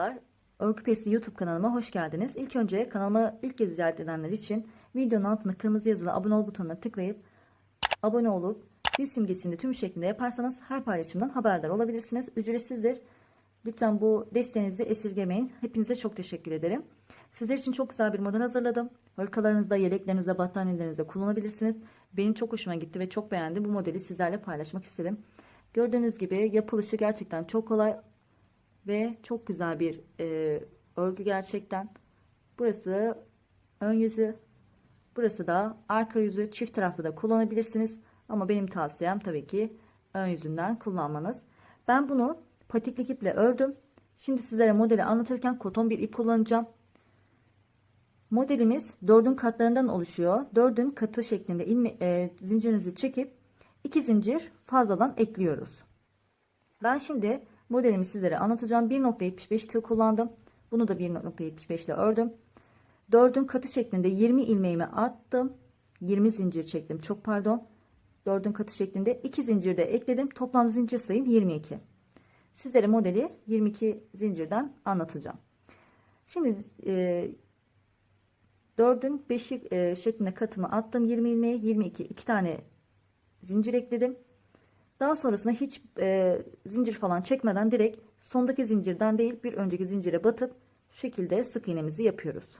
Merhabalar, Örgü Pesti YouTube kanalıma hoş geldiniz. İlk önce kanalıma ilk kez ziyaret edenler için videonun altında kırmızı yazılı abone ol butonuna tıklayıp abone olup zil simgesini tüm şeklinde yaparsanız her paylaşımdan haberdar olabilirsiniz. Ücretsizdir. Lütfen bu desteğinizi esirgemeyin. Hepinize çok teşekkür ederim. Sizler için çok güzel bir model hazırladım. Hırkalarınızda, yeleklerinizde, battaniyelerinizde kullanabilirsiniz. Benim çok hoşuma gitti ve çok beğendim. Bu modeli sizlerle paylaşmak istedim. Gördüğünüz gibi yapılışı gerçekten çok kolay ve çok güzel bir e, örgü gerçekten. Burası ön yüzü, burası da arka yüzü. Çift taraflı da kullanabilirsiniz. Ama benim tavsiyem tabii ki ön yüzünden kullanmanız. Ben bunu patiklik iple ördüm. Şimdi sizlere modeli anlatırken koton bir ip kullanacağım. Modelimiz dördün katlarından oluşuyor. Dördün katı şeklinde ilme, e, zincirinizi çekip iki zincir fazladan ekliyoruz. Ben şimdi modelimi sizlere anlatacağım. 1.75 tığ kullandım. Bunu da 1.75 ile ördüm. Dördün katı şeklinde 20 ilmeğimi attım. 20 zincir çektim. Çok pardon. Dördün katı şeklinde 2 zincir de ekledim. Toplam zincir sayım 22. Sizlere modeli 22 zincirden anlatacağım. Şimdi e, dördün beşik e, şeklinde katımı attım 20 ilmeğe 22 iki tane zincir ekledim. Daha sonrasında hiç e, zincir falan çekmeden direkt sondaki zincirden değil bir önceki zincire batıp şu şekilde sık iğnemizi yapıyoruz.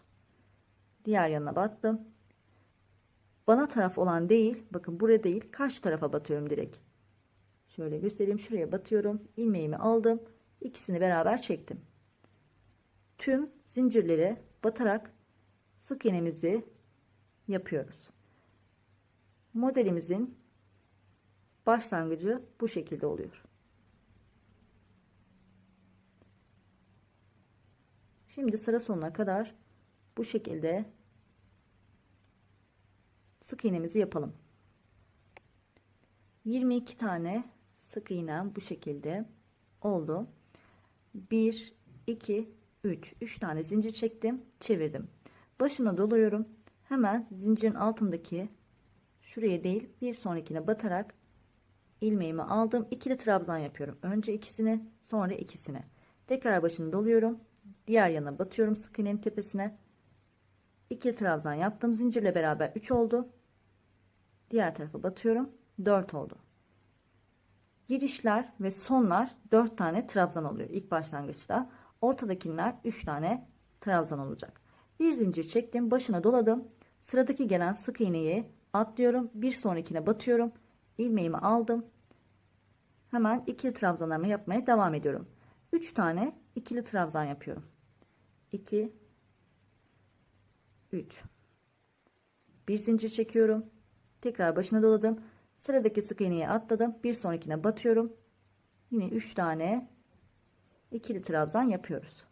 Diğer yanına battım. Bana taraf olan değil bakın buraya değil karşı tarafa batıyorum direkt. Şöyle göstereyim şuraya batıyorum. ilmeğimi aldım. ikisini beraber çektim. Tüm zincirlere batarak sık iğnemizi yapıyoruz. Modelimizin başlangıcı bu şekilde oluyor. Şimdi sıra sonuna kadar bu şekilde sık iğnemizi yapalım. 22 tane sık iğnem bu şekilde oldu. 1 2 3 3 tane zincir çektim, çevirdim. Başına doluyorum. Hemen zincirin altındaki şuraya değil bir sonrakine batarak ilmeğimi aldım. İkili trabzan yapıyorum. Önce ikisini, sonra ikisini. Tekrar başını doluyorum. Diğer yana batıyorum sık iğnenin tepesine. İkili trabzan yaptım. Zincirle beraber 3 oldu. Diğer tarafa batıyorum. 4 oldu. Girişler ve sonlar 4 tane trabzan oluyor ilk başlangıçta. Ortadakiler 3 tane trabzan olacak. Bir zincir çektim. Başına doladım. Sıradaki gelen sık iğneyi atlıyorum. Bir sonrakine batıyorum ilmeğimi aldım. Hemen ikili trabzanlarımı yapmaya devam ediyorum. 3 tane ikili trabzan yapıyorum. 2 3 Bir zincir çekiyorum. Tekrar başına doladım. Sıradaki sık iğneyi atladım. Bir sonrakine batıyorum. Yine 3 tane ikili trabzan yapıyoruz.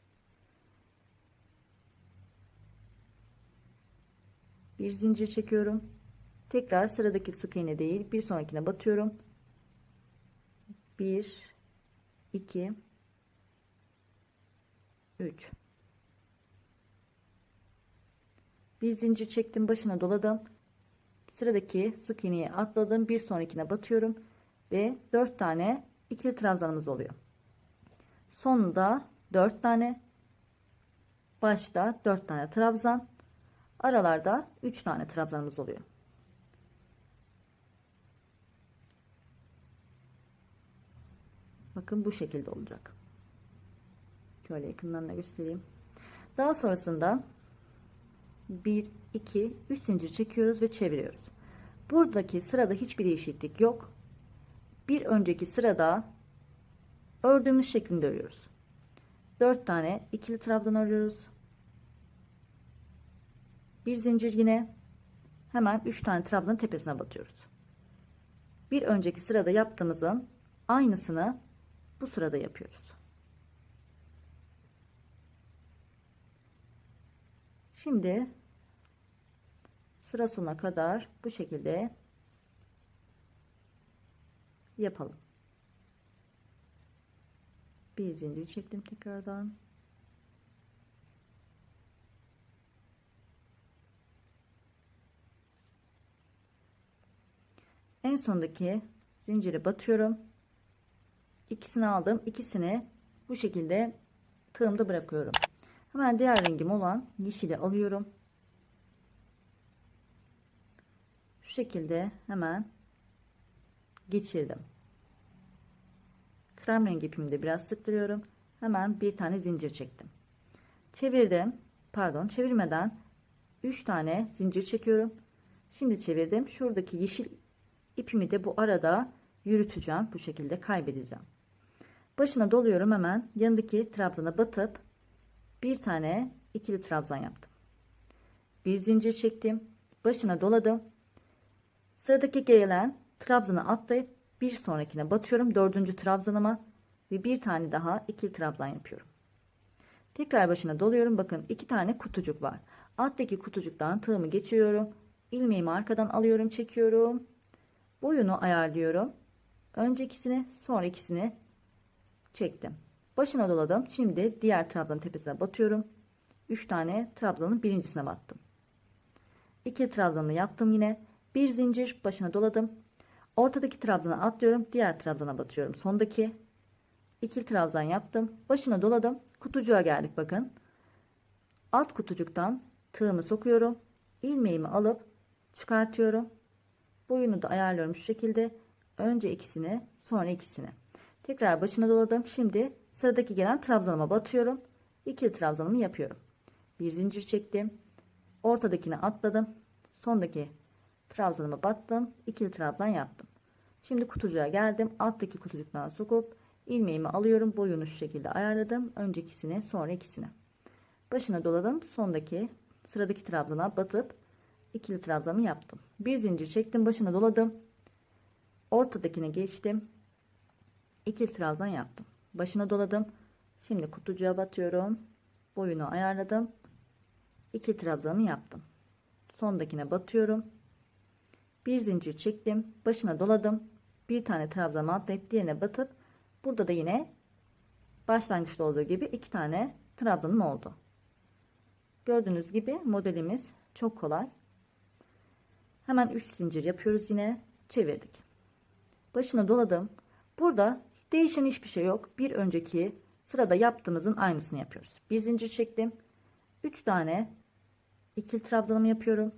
Bir zincir çekiyorum. Tekrar sıradaki sık iğne değil bir sonrakine batıyorum. 1 2 3 bir zincir çektim başına doladım. Sıradaki sık iğneye atladım bir sonrakine batıyorum ve 4 tane ikili trabzanımız oluyor. Sonunda 4 tane başta 4 tane trabzan aralarda 3 tane trabzanımız oluyor Bakın bu şekilde olacak. Şöyle yakından da göstereyim. Daha sonrasında 1, 2, 3 zincir çekiyoruz ve çeviriyoruz. Buradaki sırada hiçbir değişiklik yok. Bir önceki sırada ördüğümüz şeklinde örüyoruz. 4 tane ikili trabzan örüyoruz. Bir zincir yine hemen 3 tane trabzanın tepesine batıyoruz. Bir önceki sırada yaptığımızın aynısını bu sırada yapıyoruz. Şimdi sıra sonuna kadar bu şekilde yapalım. Bir zincir çektim tekrardan. En sondaki zincire batıyorum ikisini aldım ikisini bu şekilde tığımda bırakıyorum. Hemen diğer rengim olan yeşili alıyorum. Şu şekilde hemen geçirdim. Krem rengi ipimi de biraz sıktırıyorum. Hemen bir tane zincir çektim. Çevirdim. Pardon çevirmeden 3 tane zincir çekiyorum. Şimdi çevirdim. Şuradaki yeşil ipimi de bu arada yürüteceğim. Bu şekilde kaybedeceğim. Başına doluyorum hemen. Yanındaki trabzana batıp bir tane ikili trabzan yaptım. Bir zincir çektim. Başına doladım. Sıradaki gelen trabzana atlayıp bir sonrakine batıyorum. Dördüncü trabzanıma ve bir tane daha ikili trabzan yapıyorum. Tekrar başına doluyorum. Bakın iki tane kutucuk var. Alttaki kutucuktan tığımı geçiyorum. ilmeğimi arkadan alıyorum, çekiyorum. Boyunu ayarlıyorum. Önce ikisini, sonra ikisini çektim. Başına doladım. Şimdi diğer trabzanın tepesine batıyorum. 3 tane trabzanın birincisine battım. 2 trabzanı yaptım yine. Bir zincir başına doladım. Ortadaki trabzana atlıyorum. Diğer trabzana batıyorum. Sondaki ikili trabzan yaptım. Başına doladım. Kutucuğa geldik bakın. Alt kutucuktan tığımı sokuyorum. ilmeğimi alıp çıkartıyorum. Boyunu da ayarlıyorum şu şekilde. Önce ikisini, sonra ikisini. Tekrar başına doladım. Şimdi sıradaki gelen trabzanıma batıyorum. İkili trabzanımı yapıyorum. Bir zincir çektim. Ortadakini atladım. Sondaki trabzanıma battım. İkili trabzan yaptım. Şimdi kutucuğa geldim. Alttaki kutucuktan sokup ilmeğimi alıyorum. Boyunu şu şekilde ayarladım. Önce ikisini, sonra ikisini. Başına doladım. Sondaki sıradaki trabzana batıp ikili trabzanımı yaptım. Bir zincir çektim. Başına doladım. Ortadakine geçtim. İkili trabzan yaptım. Başına doladım. Şimdi kutucuğa batıyorum. Boyunu ayarladım. İki trabzanı yaptım. Sondakine batıyorum. Bir zincir çektim. Başına doladım. Bir tane trabzanı atlayıp diğerine batıp burada da yine başlangıçta olduğu gibi iki tane trabzanım oldu. Gördüğünüz gibi modelimiz çok kolay. Hemen 3 zincir yapıyoruz yine. Çevirdik. Başına doladım. Burada değişen hiçbir şey yok. Bir önceki sırada yaptığımızın aynısını yapıyoruz. Bir zincir çektim. 3 tane ikili trabzanımı yapıyorum.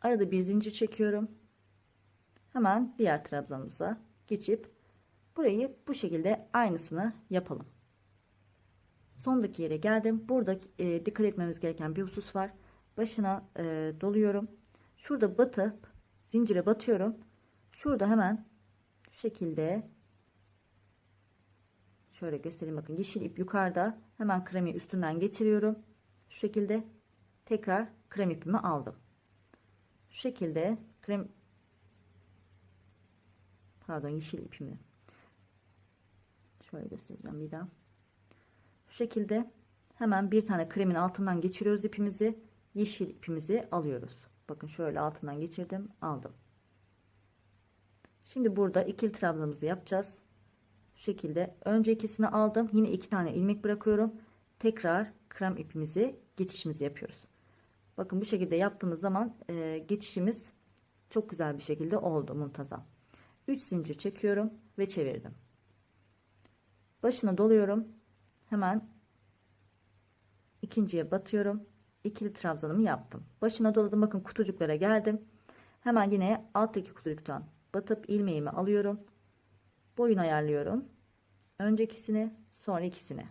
Arada bir zincir çekiyorum. Hemen diğer trabzanımıza geçip burayı bu şekilde aynısını yapalım. Sondaki yere geldim. Burada e, dikkat etmemiz gereken bir husus var. Başına e, doluyorum. Şurada batıp zincire batıyorum. Şurada hemen şu şekilde şöyle göstereyim bakın yeşil ip yukarıda hemen kremi üstünden geçiriyorum. Şu şekilde tekrar krem ipimi aldım. Şu şekilde krem pardon yeşil ipimi şöyle göstereceğim bir daha. Şu şekilde hemen bir tane kremin altından geçiriyoruz ipimizi. Yeşil ipimizi alıyoruz. Bakın şöyle altından geçirdim, aldım. Şimdi burada ikili trabzanımızı yapacağız. Şu şekilde önce ikisini aldım. Yine iki tane ilmek bırakıyorum. Tekrar krem ipimizi geçişimizi yapıyoruz. Bakın bu şekilde yaptığımız zaman e, geçişimiz çok güzel bir şekilde oldu muntazam. 3 zincir çekiyorum ve çevirdim. Başına doluyorum. Hemen ikinciye batıyorum. İkili trabzanımı yaptım. Başına doladım. Bakın kutucuklara geldim. Hemen yine alttaki kutucuktan batıp ilmeğimi alıyorum. Boyun ayarlıyorum. Önce ikisini, sonra ikisini.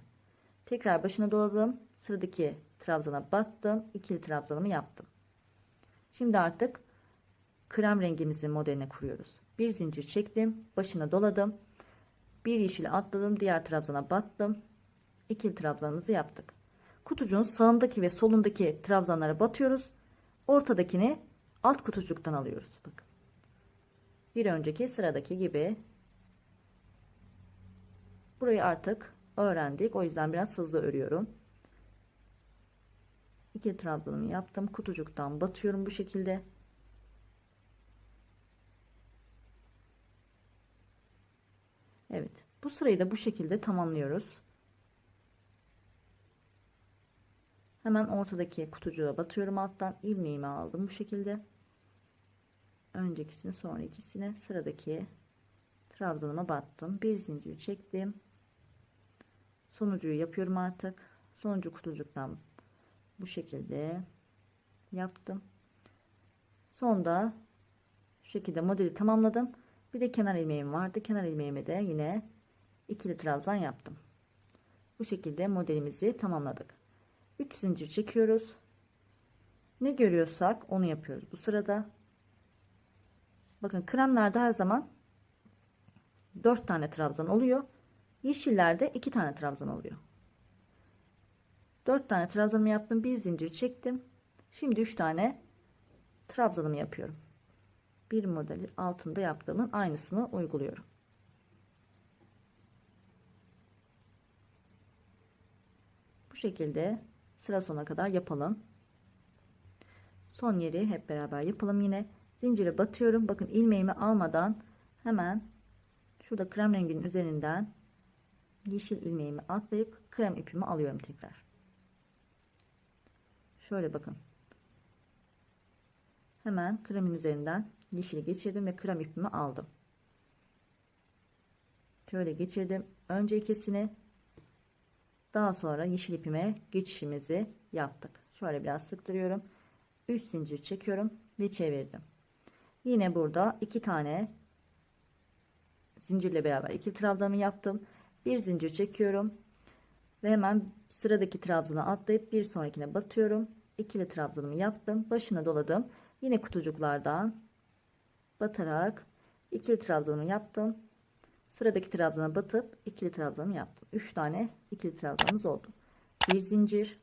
Tekrar başına doladım. Sıradaki trabzana battım. İkili trabzanımı yaptım. Şimdi artık krem rengimizin modeline kuruyoruz. Bir zincir çektim. Başına doladım. Bir yeşili atladım. Diğer trabzana battım. İkili trabzanımızı yaptık. Kutucuğun sağındaki ve solundaki trabzanlara batıyoruz. Ortadakini alt kutucuktan alıyoruz. Bakın. Bir önceki sıradaki gibi. Burayı artık öğrendik. O yüzden biraz hızlı örüyorum. İki trabzanımı yaptım. Kutucuktan batıyorum bu şekilde. Evet. Bu sırayı da bu şekilde tamamlıyoruz. Hemen ortadaki kutucuğa batıyorum alttan. ilmeğimi aldım bu şekilde. Öncekisini sonra ikisine sıradaki trabzanıma battım. Bir zincir çektim. Sonucuyu yapıyorum artık. Sonuncu kutucuktan bu şekilde yaptım. Sonda şu şekilde modeli tamamladım. Bir de kenar ilmeğim vardı. Kenar ilmeğime de yine ikili trabzan yaptım. Bu şekilde modelimizi tamamladık. 3 zincir çekiyoruz. Ne görüyorsak onu yapıyoruz bu sırada. Bakın kremlerde her zaman 4 tane trabzan oluyor. Yeşillerde 2 tane trabzan oluyor. 4 tane trabzanımı yaptım. Bir zincir çektim. Şimdi 3 tane trabzanımı yapıyorum. Bir modeli altında yaptığımın aynısını uyguluyorum. Bu şekilde sıra sona kadar yapalım. Son yeri hep beraber yapalım yine. Zincire batıyorum. Bakın ilmeğimi almadan hemen şurada krem renginin üzerinden yeşil ilmeğimi atlayıp krem ipimi alıyorum tekrar. Şöyle bakın. Hemen kremin üzerinden yeşili geçirdim ve krem ipimi aldım. Şöyle geçirdim. Önce ikisini daha sonra yeşil ipime geçişimizi yaptık. Şöyle biraz sıktırıyorum. 3 zincir çekiyorum ve çevirdim. Yine burada iki tane zincirle beraber iki trabzanımı yaptım. Bir zincir çekiyorum ve hemen sıradaki trabzana atlayıp bir sonrakine batıyorum. İkili trabzanımı yaptım. Başına doladım. Yine kutucuklardan batarak ikili trabzanımı yaptım. Sıradaki trabzana batıp ikili trabzanımı yaptım. 3 tane ikili trabzanımız oldu. Bir zincir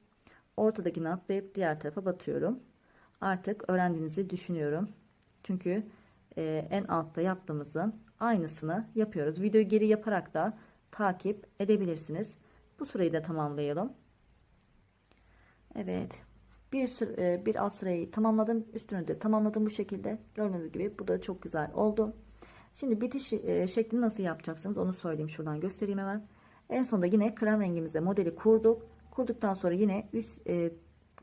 ortadakini atlayıp diğer tarafa batıyorum. Artık öğrendiğinizi düşünüyorum. Çünkü e, en altta yaptığımızın aynısını yapıyoruz. Videoyu geri yaparak da takip edebilirsiniz. Bu sırayı da tamamlayalım. Evet. Bir, e, bir alt sırayı tamamladım. Üstünü de tamamladım bu şekilde. Gördüğünüz gibi bu da çok güzel oldu. Şimdi bitiş e, şeklini nasıl yapacaksınız onu söyleyeyim. Şuradan göstereyim hemen. En sonunda yine krem rengimize modeli kurduk. Kurduktan sonra yine üst e,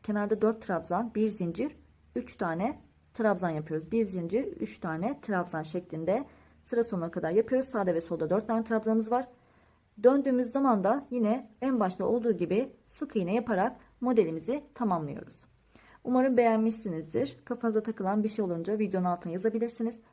kenarda 4 trabzan, bir zincir, 3 tane trabzan yapıyoruz. Bir zincir, 3 tane trabzan şeklinde sıra sonuna kadar yapıyoruz. Sağda ve solda 4 tane trabzanımız var. Döndüğümüz zaman da yine en başta olduğu gibi sık iğne yaparak modelimizi tamamlıyoruz. Umarım beğenmişsinizdir. Kafanıza takılan bir şey olunca videonun altına yazabilirsiniz.